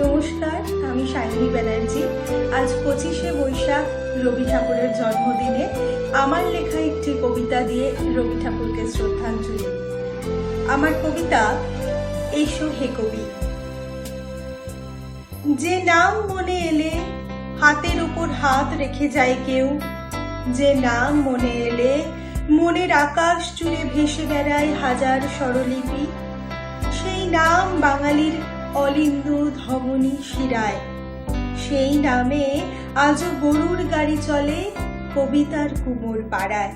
নমস্কার, আমি সায়নী ব্যানার্জি। আজ পঁচিশে বৈশাখ, রবি ঠাকুরের জন্মদিনে আমার লেখা একটি কবিতা দিয়ে রবি ঠাকুরকে শ্রদ্ধাঞ্জলি। আমার কবিতা, এসো হে কবি। যে নাম মনে এলে হাতের উপর হাত রেখে যায় কেউ। যে নাম মনে এলে মনের আকাশ জুড়ে ভেসে বেড়ায় হাজার স্বরলিপি। সেই নাম বাঙালির অলিন্দ ধমনী শিরায়। সেই নামে আজও গরুর গাড়ি চলে কবিতার কুমোর পাড়ায়।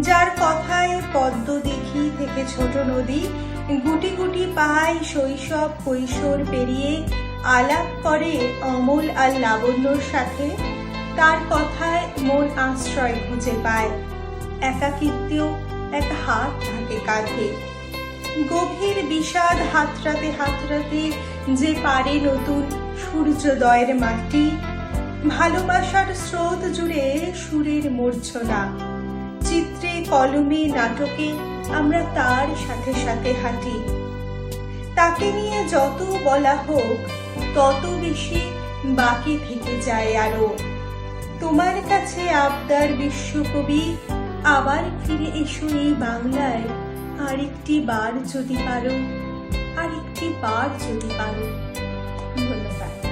যার কথায় পদ্ম দেখি থেকে ছোট নদী, গুটি গুটি পায় শৈশব, কৈশোর পেরিয়ে আলাপ করে অমল আর লাবণ্যর সাথে। তার কথায় মন আশ্রয় খুঁজে পায়। একাকিত্বেও এক হাত থাকে কাঁধে। গভীর বিষাদ হাতরাতে হাতরাতে যে পারে নতুন সূর্যোদয়ের মাটি, ভালোবাসার স্রোত জুড়ে সুরের মূর্ছনা। চিত্রে, কলমে, নাটকে আমরা তার সাথে সাথে হাঁটি। তাকে নিয়ে যত বলা হোক, তত বেশি বাকি থেকে যায় আরও। তোমার কাছে আবদার বিশ্বকবি, আবার ফিরে এসো এই বাংলায়। আরেকটি বার যদি পারো আরেকটি বার যদি পারো। ধন্যবাদ